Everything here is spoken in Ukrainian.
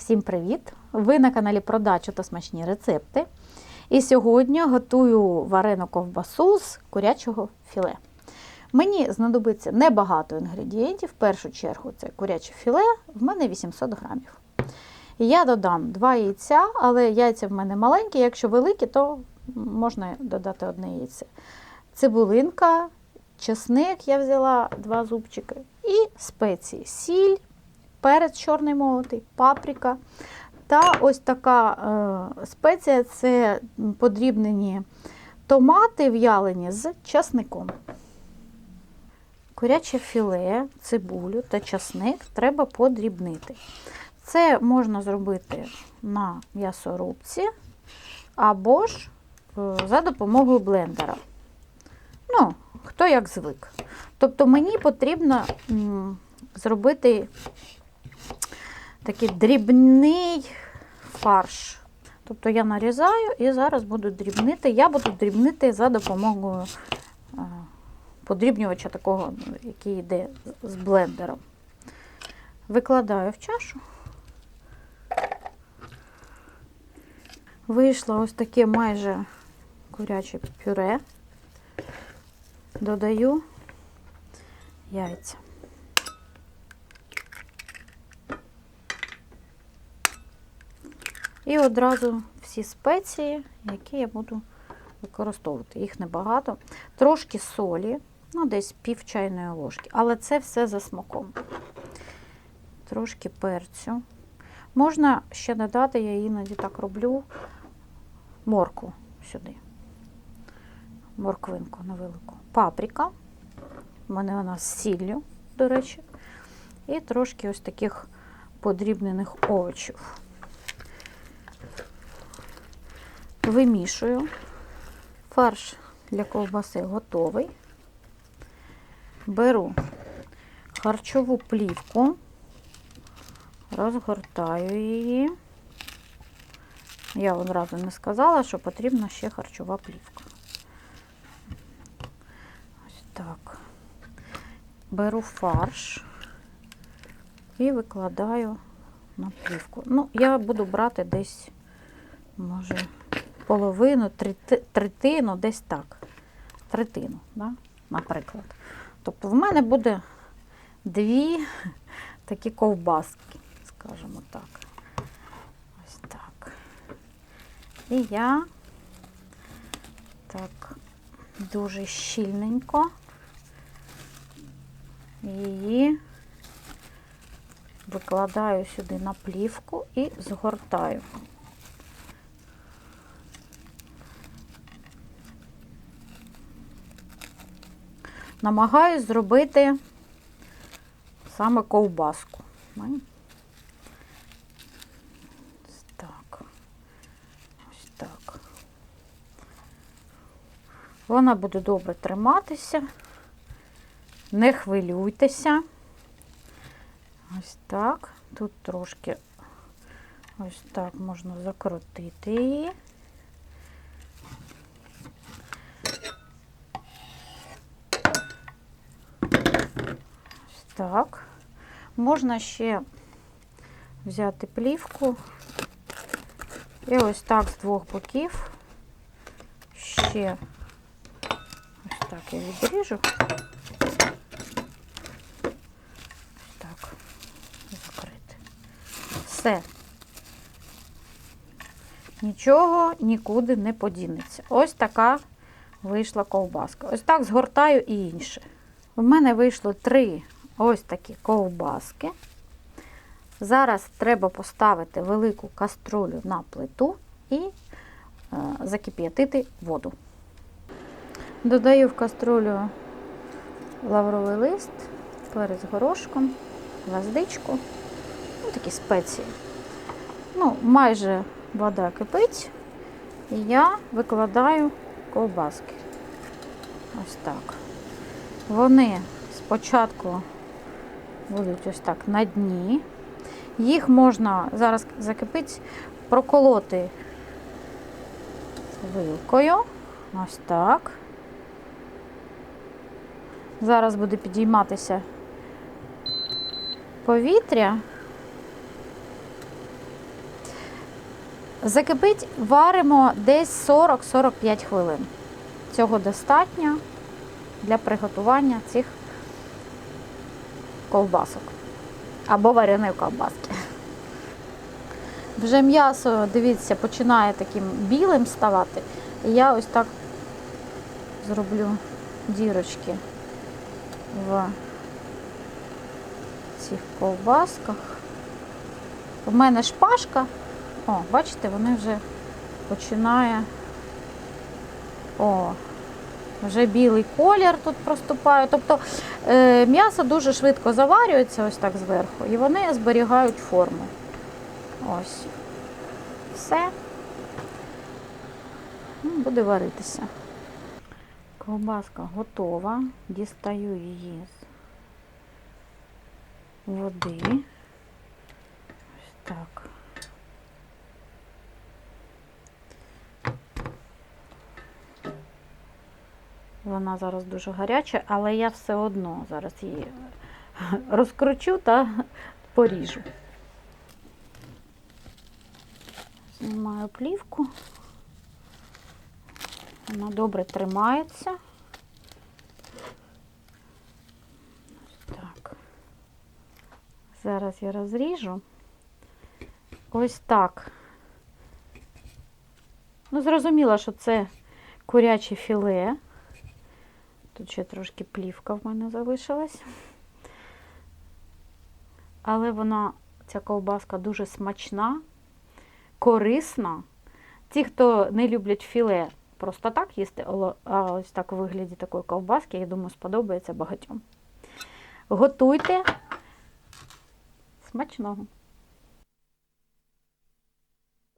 Всім привіт! Ви на каналі Продача та смачні рецепти. І сьогодні готую варену ковбасу з курячого філе. Мені знадобиться небагато інгредієнтів. В першу чергу це куряче філе, в мене 800 грамів. Я додам 2 яйця, але яйця в мене маленькі, якщо великі, то можна додати одне яйце. Цибулинка, чесник я взяла 2 зубчики, і спеції, сіль, перець чорний молотий, паприка. Та ось така е, спеція це подрібнені томати в'ялені з часником. Куряче філе, цибулю та часник треба подрібнити. Це можна зробити на м'ясорубці або ж е, за допомогою блендера. Ну, хто як звик. Тобто мені потрібно зробити такий дрібний фарш. Тобто я нарізаю і зараз буду дрібнити. Я буду дрібнити за допомогою е, подрібнювача такого, який йде з блендером. Викладаю в чашу. Вийшло ось таке майже куряче пюре. Додаю яйця. І одразу всі спеції, які я буду використовувати. Їх небагато. Трошки солі, ну десь пів чайної ложки, але це все за смаком. Трошки перцю. Можна ще додати, я іноді так роблю, морку сюди. Морквинку невелику. Паприка. У мене вона з сіллю, до речі. І трошки ось таких подрібнених овочів. Вимішую. Фарш для ковбаси готовий. Беру харчову плівку, розгортаю її. Я одразу не сказала, що потрібна ще харчова плівка. Ось так. Беру фарш і викладаю на плівку. Ну, я буду брати десь, може, половину, третину, десь так. Третину, да? наприклад. Тобто в мене буде дві такі ковбаски, скажімо так. Ось так. І я так дуже щільненько її викладаю сюди на плівку і згортаю. Намагаюсь зробити саме ковбаску. Ось так. Ось так. Вона буде добре триматися. Не хвилюйтеся. Ось так. Тут трошки ось так можна закрутити її. Ось так. Можна ще взяти плівку і ось так з двох боків ще ось так я відріжу. Так закрити. Все. Нічого нікуди не подінеться. Ось така вийшла ковбаска. Ось так згортаю і інше. У мене вийшло три ось такі ковбаски. Зараз треба поставити велику каструлю на плиту і е, закип'ятити воду. Додаю в каструлю лавровий лист, перець горошком, гвоздичку, ну, такі спеції. Ну, майже вода кипить, і я викладаю ковбаски. Ось так. Вони спочатку будуть ось так на дні. Їх можна зараз закипить, проколоти вилкою. Ось так. Зараз буде підійматися повітря. Закипить варимо десь 40-45 хвилин. Цього достатньо для приготування цих ковбасок або вареної ковбаски. Вже м'ясо, дивіться, починає таким білим ставати. І я ось так зроблю дірочки в цих ковбасках. У мене шпажка. О, бачите, вони вже починає. О, вже білий колір тут проступає. Тобто е, м'ясо дуже швидко заварюється ось так зверху, і вони зберігають форму. Ось. Все. Ну, Буде варитися. Ковбаска готова. Дістаю її з води. Ось так. Вона зараз дуже гаряча, але я все одно зараз її розкручу та поріжу. Знімаю плівку. Вона добре тримається. Так. Зараз я розріжу. Ось так. Ну, зрозуміло, що це куряче філе. Тут ще трошки плівка в мене залишилась. Але вона, ця ковбаска дуже смачна, корисна. Ті, хто не люблять філе, просто так їсти, а ось так у вигляді такої ковбаски, я думаю, сподобається багатьом. Готуйте смачного!